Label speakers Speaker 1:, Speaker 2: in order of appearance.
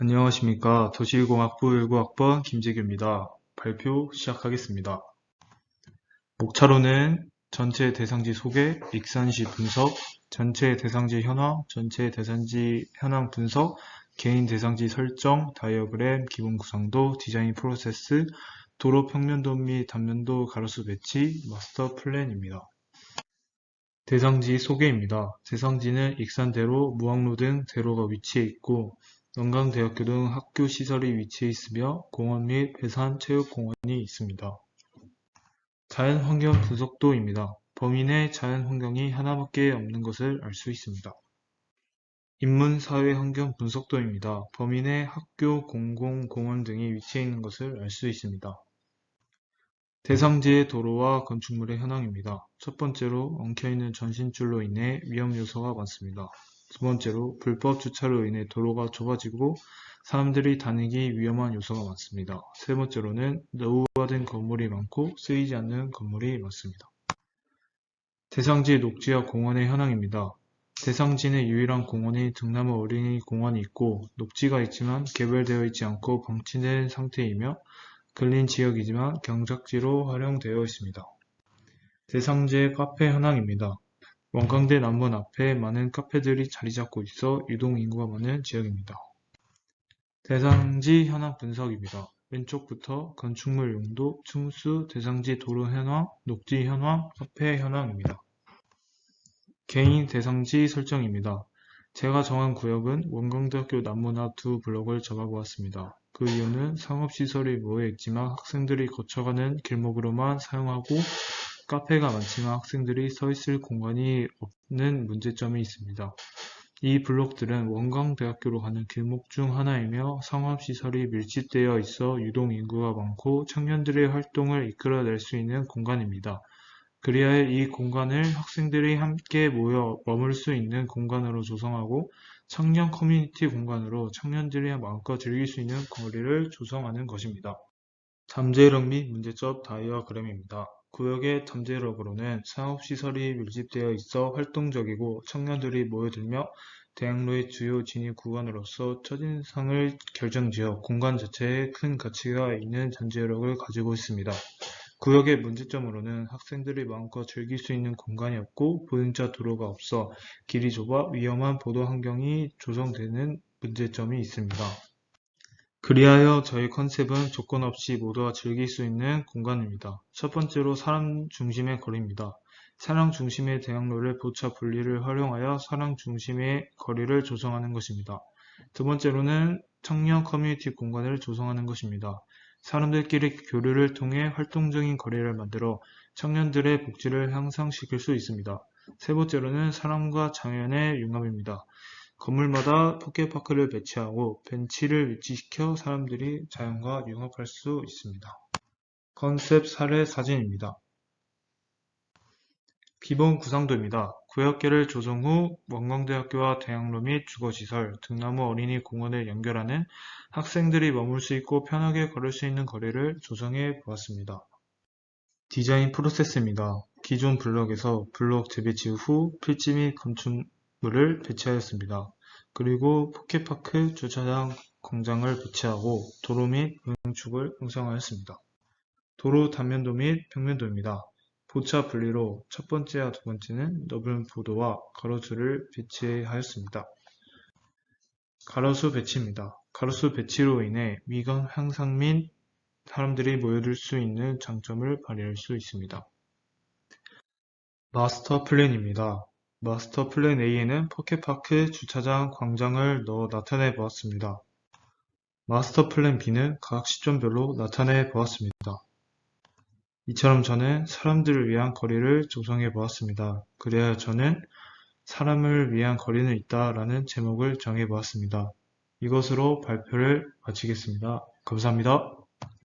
Speaker 1: 안녕하십니까. 도시공학부 19학번 김재규입니다. 발표 시작하겠습니다. 목차로는 전체 대상지 소개, 익산시 분석, 전체 대상지 현황, 전체 대상지 현황 분석, 개인 대상지 설정, 다이어그램, 기본 구상도, 디자인 프로세스, 도로 평면도 및 단면도 가로수 배치, 마스터 플랜입니다. 대상지 소개입니다. 대상지는 익산대로, 무학로 등 대로가 위치해 있고 영광대학교 등 학교 시설이 위치해 있으며 공원 및 배산 체육공원이 있습니다. 자연환경 분석도입니다. 내 자연환경이 하나밖에 없는 것을 알 수 있습니다. 인문사회환경 분석도입니다. 내 학교, 공공, 공원 등이 위치해 있는 것을 알 수 있습니다. 대상지의 도로와 건축물의 현황입니다. 첫 번째로 엉켜있는 전신줄로 인해 위험 요소가 많습니다. 두 번째로 불법 주차로 인해 도로가 좁아지고 사람들이 다니기 위험한 요소가 많습니다. 세 번째로는 노후화된 건물이 많고 쓰이지 않는 건물이 많습니다. 대상지 녹지와 공원의 현황입니다. 대상지 내 유일한 공원이 등나무 어린이 공원이 있고 녹지가 있지만 개발되어 있지 않고 방치된 상태이며 근린 지역이지만 경작지로 활용되어 있습니다. 대상지의 카페 현황입니다. 원광대 남문 앞에 많은 카페들이 자리 잡고 있어 유동 인구가 많은 지역입니다. 대상지 현황 분석입니다. 왼쪽부터 건축물 용도, 층수, 대상지 도로 현황, 녹지 현황, 카페 현황입니다. 개인 대상지 설정입니다. 제가 정한 구역은 원광대학교 남문 앞 두 블록을 왔습니다. 그 이유는 상업시설이 모여 있지만 학생들이 거쳐가는 길목으로만 사용하고 카페가 많지만 학생들이 서 있을 공간이 없는 문제점이 있습니다. 이 블록들은 원광대학교로 가는 길목 중 하나이며 상업시설이 밀집되어 있어 유동 인구가 많고 청년들의 활동을 이끌어낼 수 있는 공간입니다. 그리하여 이 공간을 학생들이 함께 모여 머물 수 있는 공간으로 조성하고 청년 커뮤니티 공간으로 청년들이 마음껏 즐길 수 있는 거리를 조성하는 것입니다. 잠재력 및 문제점 다이어그램입니다. 구역의 잠재력으로는 상업시설이 밀집되어 있어 활동적이고 청년들이 모여들며 대학로의 주요 진입 구간으로서 첫인상을 결정지어 공간 자체에 큰 가치가 있는 잠재력을 가지고 있습니다. 구역의 문제점으로는 학생들이 마음껏 즐길 수 있는 공간이 없고 보행자 도로가 없어 길이 좁아 위험한 보도 환경이 조성되는 문제점이 있습니다. 그리하여 저희 컨셉은 조건 없이 모두가 즐길 수 있는 공간입니다. 첫 번째로 사람 중심의 거리입니다. 사람 중심의 대학로를 보차 분리를 활용하여 사람 중심의 거리를 조성하는 것입니다. 두 번째로는 청년 커뮤니티 공간을 조성하는 것입니다. 사람들끼리 교류를 통해 활동적인 거리를 만들어 청년들의 복지를 향상시킬 수 있습니다. 세 번째로는 사람과 자연의 융합입니다. 건물마다 포켓파크를 배치하고 벤치를 위치시켜 사람들이 자연과 융합할 수 있습니다. 컨셉 사례 사진입니다. 기본 구상도입니다. 구역계를 조성 후 원광대학교와 대학로 및 주거시설, 등나무 어린이 공원을 연결하는 학생들이 머물 수 있고 편하게 걸을 수 있는 거리를 조성해 보았습니다. 디자인 프로세스입니다. 기존 블록에서 블록 재배치 후 필지 및 건축 물을 배치하였습니다. 그리고 포켓파크, 주차장, 광장을 배치하고 도로 및 응축을 형성하였습니다. 도로 단면도 및 평면도입니다. 보차 분리로 첫 번째와 두 번째는 넓은 보도와 가로수를 배치하였습니다. 가로수 배치입니다. 가로수 배치로 인해 미관 향상 및 사람들이 모여들 수 있는 장점을 발휘할 수 있습니다. 마스터 플랜입니다. 마스터 플랜 A에는 포켓파크, 주차장, 광장을 넣어 나타내 보았습니다. 마스터 플랜 B는 각 시점별로 나타내 보았습니다. 이처럼 저는 사람들을 위한 거리를 조성해 보았습니다. 그래야 저는 사람을 위한 거리는 있다 라는 제목을 정해 보았습니다. 이것으로 발표를 마치겠습니다. 감사합니다.